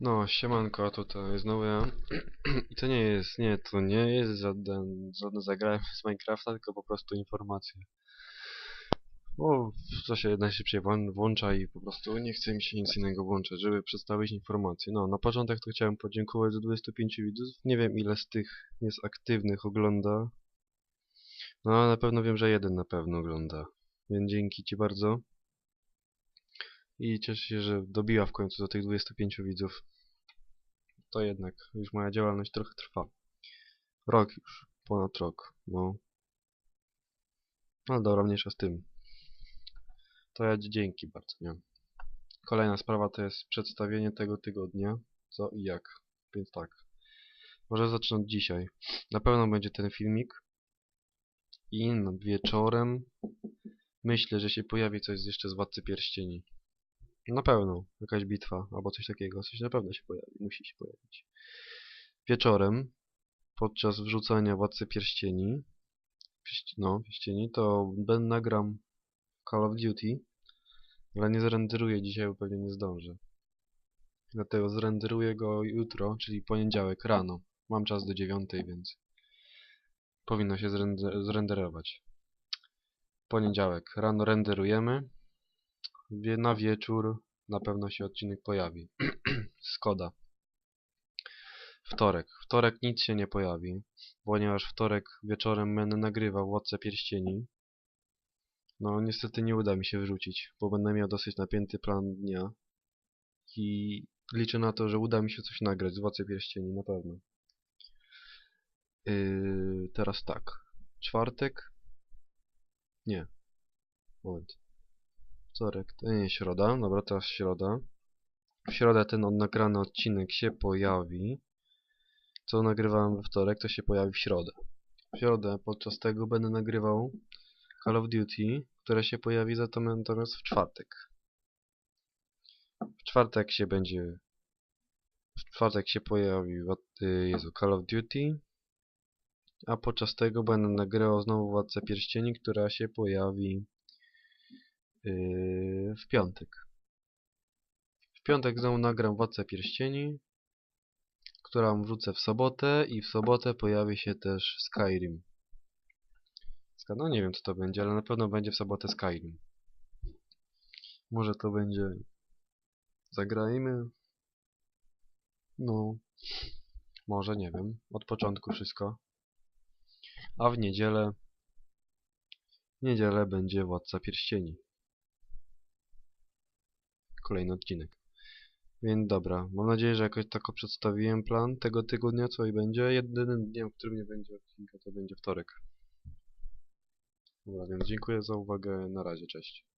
No, siemanko, tutaj znowu ja. I to nie jest, nie, to nie jest żaden, żadne zagranie z Minecrafta, tylko po prostu informacje. Bo to się najszybciej włą- włącza i po prostu nie chce mi się nic innego włączać, żeby przedstawić informacje. No, na początek to chciałem podziękować za 25 widzów. Nie wiem ile z tych jest aktywnych, ogląda. No, na pewno wiem, że jeden na pewno ogląda. Więc dzięki Ci bardzo. I cieszę się, że dobiła w końcu do tych 25 widzów. To jednak już moja działalność trochę trwa. Rok już, ponad rok, no. Ale dobra, mniejsza z tym. To ja dzięki bardzo, nie? Kolejna sprawa to jest przedstawienie tego tygodnia, co i jak. Więc tak. Może zacznę od dzisiaj. Na pewno będzie ten filmik. I nad wieczorem myślę, że się pojawi coś jeszcze z Władcy Pierścieni. Na pewno. Jakaś bitwa albo coś takiego. Coś na pewno się pojawi. Musi się pojawić. Wieczorem, podczas wrzucania Władcy Pierścieni, no, Pierścieni, to ben nagram Call of Duty, ale nie zrenderuję dzisiaj, bo pewnie nie zdążę. Dlatego zrenderuję go jutro, czyli poniedziałek rano. Mam czas do dziewiątej, więc powinno się zrende- zrenderować. Poniedziałek rano renderujemy. Na wieczór na pewno się odcinek pojawi. Skoda. Wtorek. Wtorek nic się nie pojawi, ponieważ wtorek wieczorem będę nagrywał Władcę Pierścieni. No niestety nie uda mi się wrzucić, bo będę miał dosyć napięty plan dnia. I liczę na to, że uda mi się coś nagrać z Władcy Pierścieni, na pewno. Yy, teraz tak. Czwartek. Nie. Moment. Wtorek, to nie środa. Dobra, teraz środa. W środę ten nagrany odcinek się pojawi. Co nagrywałem we wtorek, to się pojawi w środę. W środę podczas tego będę nagrywał Call of Duty, które się pojawi za to natomiast w czwartek. W czwartek się będzie... W czwartek się pojawi y, Jezu, Call of Duty, a podczas tego będę nagrywał znowu Władcę Pierścieni, która się pojawi w piątek. W piątek znowu nagram Władcę Pierścieni, którą wrzucę w sobotę i w sobotę pojawi się też Skyrim. No nie wiem co to będzie, ale na pewno będzie w sobotę Skyrim. Może to będzie... Zagrajmy? No... Może, nie wiem. Od początku wszystko. A w niedzielę... W niedzielę będzie Władca Pierścieni. Kolejny odcinek. Więc dobra, mam nadzieję, że jakoś tak przedstawiłem plan tego tygodnia, co i będzie. Jedynym dniem, w którym nie będzie odcinka, to będzie wtorek. Dobra, więc dziękuję za uwagę. Na razie, cześć.